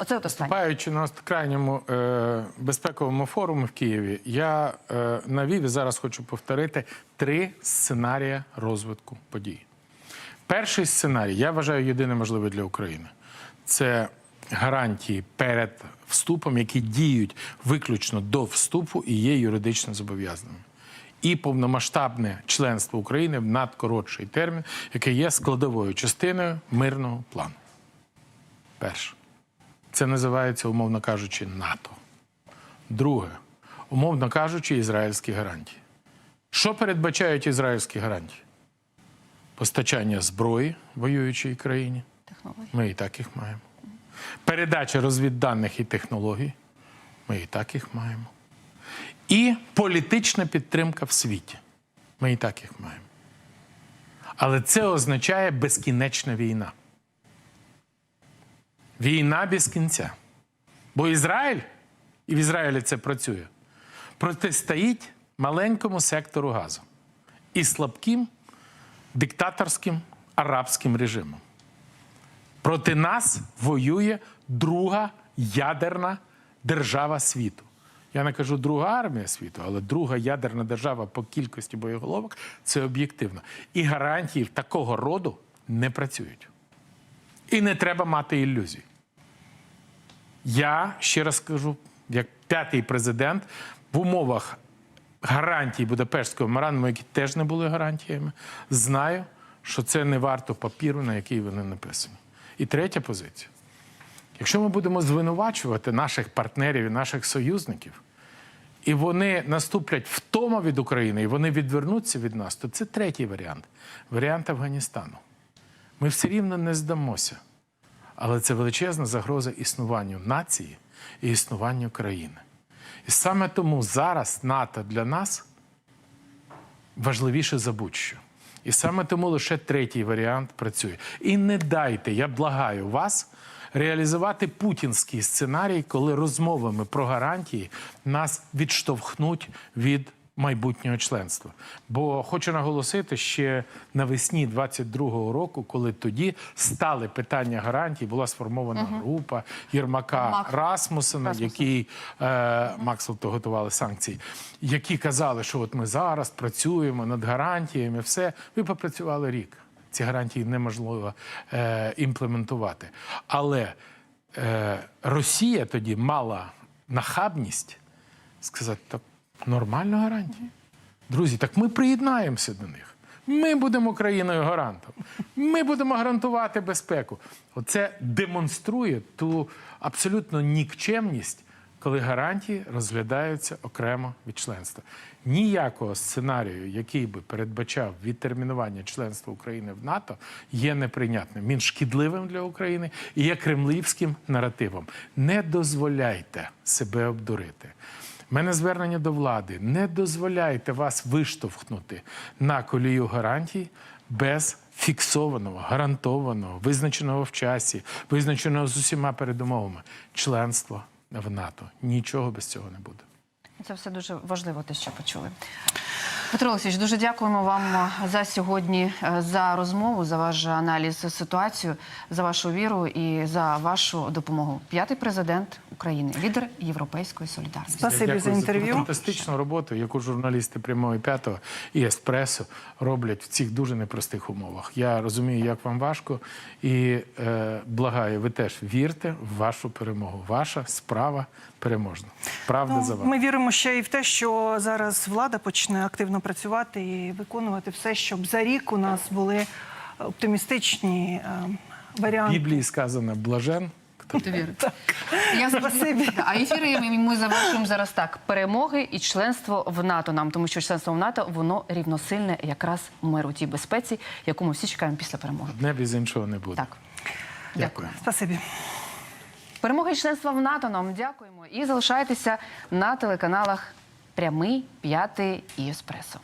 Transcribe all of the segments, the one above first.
Оце от. Вступаючи на крайньому е, безпековому форумі в Києві, я е, навів і зараз хочу повторити три сценарії розвитку подій. Перший сценарій, я вважаю, єдине можливе для України. Це гарантії перед вступом, які діють виключно до вступу і є юридично зобов'язаними. І повномасштабне членство України в надкоротший термін, яке є складовою частиною мирного плану. Перше. Це називається, умовно кажучи, НАТО. Друге, умовно кажучи, ізраїльські гарантії. Що передбачають ізраїльські гарантії? Постачання зброї воюючій країні. Ми і так їх маємо. Передача розвідданих і технологій. Ми і так їх маємо. І політична підтримка в світі. Ми і так їх маємо. Але це означає безкінечна війна. Війна без кінця. Бо Ізраїль, і в Ізраїлі це працює, протистоїть маленькому сектору газу і слабким диктаторським арабським режимом. Проти нас воює друга ядерна держава світу. Я не кажу друга армія світу, але друга ядерна держава по кількості боєголовок це об'єктивно. І гарантії такого роду не працюють. І не треба мати ілюзій. Я ще раз скажу, як п'ятий президент в умовах гарантій Будапештського меморандуму, які теж не були гарантіями, знаю, що це не варто папіру, на який вони написані. І третя позиція. Якщо ми будемо звинувачувати наших партнерів і наших союзників, і вони наступлять втома від України, і вони відвернуться від нас, то це третій варіант варіант Афганістану. Ми все рівно не здамося. Але це величезна загроза існуванню нації і існуванню країни. І саме тому зараз НАТО для нас важливіше за будь-що. І саме тому лише третій варіант працює. І не дайте, я благаю вас, реалізувати путінський сценарій, коли розмовами про гарантії нас відштовхнуть від майбутнього членства. Бо хочу наголосити ще навесні 22-го року, коли тоді стали питання гарантій, була сформована група Єрмака Мак. Расмусена, Расмусен. який е, Максвелл то готували санкції, які казали, що от ми зараз працюємо над гарантіями, все. Ви попрацювали рік. Ці гарантії неможливо е, імплементувати. Але е, Росія тоді мала нахабність сказати, так нормально гарантії. Друзі, так ми приєднаємося до них. Ми будемо країною гарантом. Ми будемо гарантувати безпеку. Оце демонструє ту абсолютно нікчемність, коли гарантії розглядаються окремо від членства. Ніякого сценарію, який би передбачав відтермінування членства України в НАТО, є неприйнятним. Він шкідливим для України і є кремлівським наративом. Не дозволяйте себе обдурити. Мене звернення до влади. Не дозволяйте вас виштовхнути на колію гарантій без фіксованого, гарантованого, визначеного в часі, визначеного з усіма передумовами членства в НАТО. Нічого без цього не буде. Це все дуже важливо, те, що почули. Петро Олексійович, дуже дякуємо вам за сьогодні, е, за розмову, за ваш аналіз ситуації, за вашу віру і за вашу допомогу. П'ятий президент України, лідер Європейської солідарності. Спасибі за інтерв'ю. фантастичну роботу, яку журналісти прямого і п'ятого і еспресо роблять в цих дуже непростих умовах. Я розумію, як вам важко, і е, благаю, ви теж вірте в вашу перемогу. Ваша справа переможна. Правда за Ну, вами. ми віримо ще і в те, що зараз влада почне активно працювати і виконувати все, щоб за рік у нас були оптимістичні е, В варіанти. Біблії сказано блажен. Я Спасибі. А ефіри ми- завершуємо зараз так: перемоги і членство в НАТО нам, тому що членство в НАТО воно рівносильне якраз миру тій безпеці, яку ми всі чекаємо після перемоги. Одне без іншого не буде. Так. Дякую. Спасибі. Перемоги і членства в НАТО нам дякуємо. І залишайтеся на телеканалах Прямий, П'ятий і Еспресо.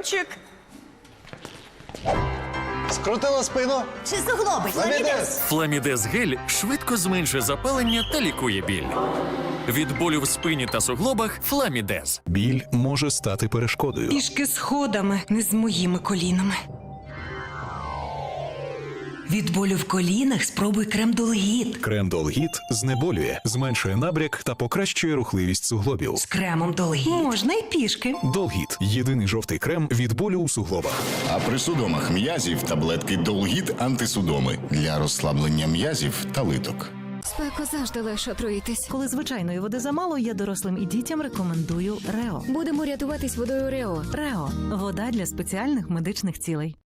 Льончик. Скрутила спину. Чи суглоби? Ламідес. Фламідез гель швидко зменшує запалення та лікує біль. Від болю в спині та суглобах Фламідез. Біль може стати перешкодою. Пішки сходами, не з моїми колінами. Від болю в колінах спробуй крем Долгіт. Крем Долгіт знеболює, зменшує набряк та покращує рухливість суглобів. З кремом Долгіт. Можна й пішки. Долгіт єдиний жовтий крем від болю у суглобах. А при судомах м'язів таблетки Долгіт антисудоми для розслаблення м'язів та литок. Спеку завжди легше отруїтись. Коли звичайної води замало, я дорослим і дітям рекомендую Рео. Будемо рятуватись водою Рео. Рео вода для спеціальних медичних цілей.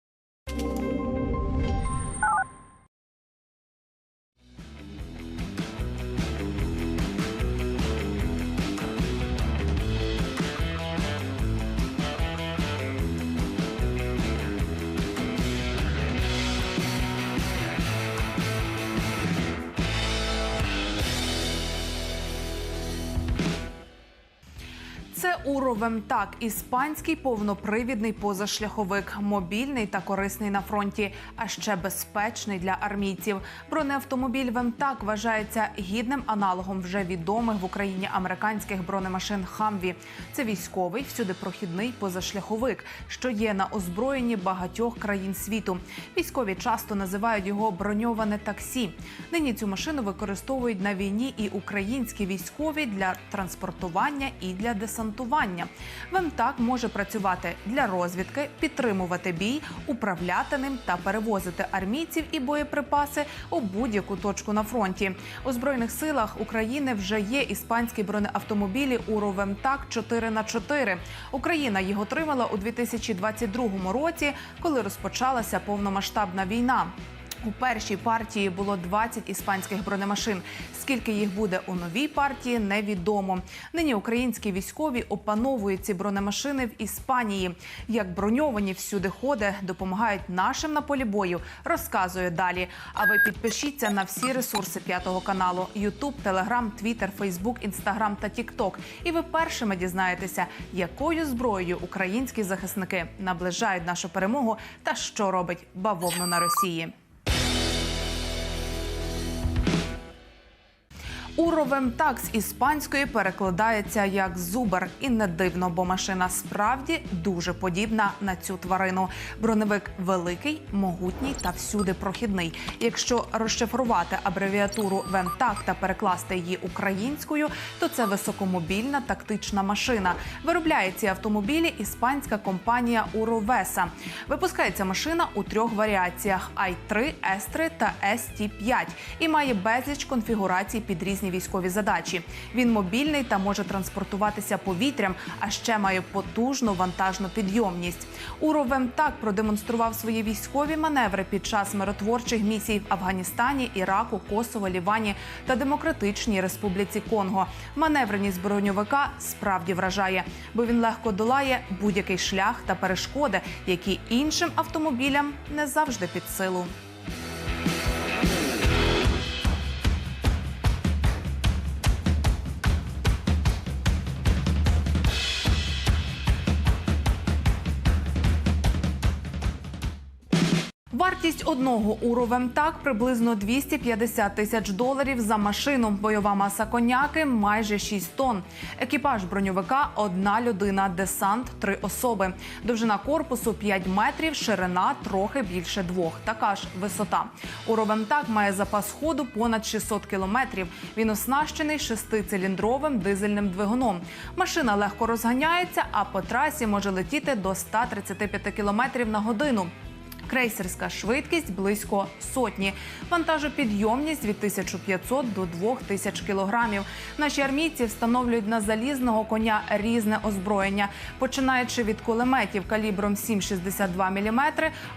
So Це Уровемтак, іспанський повнопривідний позашляховик, мобільний та корисний на фронті, а ще безпечний для армійців. Бронеавтомобіль Вемтак вважається гідним аналогом вже відомих в Україні американських бронемашин Хамві. Це військовий всюдипрохідний позашляховик, що є на озброєнні багатьох країн світу. Військові часто називають його броньоване таксі. Нині цю машину використовують на війні і українські військові для транспортування і для десантування. Вемтак може працювати для розвідки, підтримувати бій, управляти ним та перевозити армійців і боєприпаси у будь-яку точку на фронті. У збройних силах України вже є іспанські бронеавтомобілі Уро Вемтак 4 х 4 Україна їх отримала у 2022 році, коли розпочалася повномасштабна війна. У першій партії було 20 іспанських бронемашин. Скільки їх буде у новій партії, невідомо. Нині українські військові опановують ці бронемашини в Іспанії. Як броньовані всюди ходи допомагають нашим на полі бою, розказує далі. А ви підпишіться на всі ресурси п'ятого каналу: Ютуб, Телеграм, Твіттер, Фейсбук, Інстаграм та Тікток. І ви першими дізнаєтеся, якою зброєю українські захисники наближають нашу перемогу та що робить бавовну на Росії. Уровемтак з іспанської перекладається як зубр, і не дивно, бо машина справді дуже подібна на цю тварину. Броневик великий, могутній та всюди прохідний. Якщо розшифрувати абревіатуру Вемтак та перекласти її українською, то це високомобільна тактична машина. Виробляє ці автомобілі іспанська компанія Уровеса. Випускається машина у трьох варіаціях: i3, S3 та ST5 і має безліч конфігурацій під різні військові задачі. Він мобільний та може транспортуватися повітрям, а ще має потужну вантажну підйомність. Уровем так продемонстрував свої військові маневри під час миротворчих місій в Афганістані, Іраку, Косово, Лівані та Демократичній Республіці Конго. Маневреність броньовика справді вражає, бо він легко долає будь-який шлях та перешкоди, які іншим автомобілям не завжди під силу. Вартість одного уровем так приблизно 250 тисяч доларів за машину. Бойова маса коняки майже 6 тонн. Екіпаж броньовика одна людина, десант три особи. Довжина корпусу 5 метрів, ширина трохи більше двох. Така ж висота. Уровем так має запас ходу понад 600 кілометрів. Він оснащений шестициліндровим дизельним двигуном. Машина легко розганяється, а по трасі може летіти до 135 кілометрів на годину. Крейсерська швидкість близько сотні. Вантажопідйомність від 1500 до 2000 кілограмів. Наші армійці встановлюють на залізного коня різне озброєння, починаючи від кулеметів калібром 7,62 мм,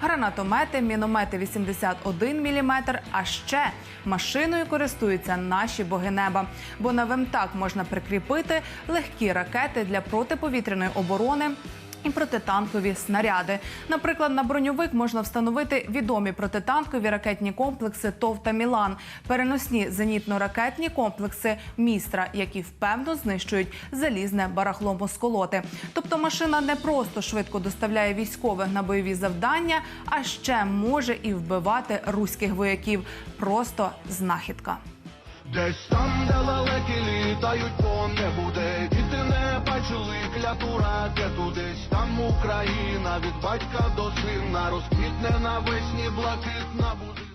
гранатомети, міномети 81 мм, а ще машиною користуються наші боги неба. Бо на Вемтак можна прикріпити легкі ракети для протиповітряної оборони. І протитанкові снаряди. Наприклад, на броньовик можна встановити відомі протитанкові ракетні комплекси ТОВ та Мілан, переносні зенітно-ракетні комплекси Містра, які впевно знищують залізне барахло москолоти. Тобто машина не просто швидко доставляє військових на бойові завдання, а ще може і вбивати руських вояків. Просто знахідка. Десь там, де лелеки літають по небу, де діти не бачили кляту ракету, десь там Україна від батька до сина розквітне навесні блакитна буде.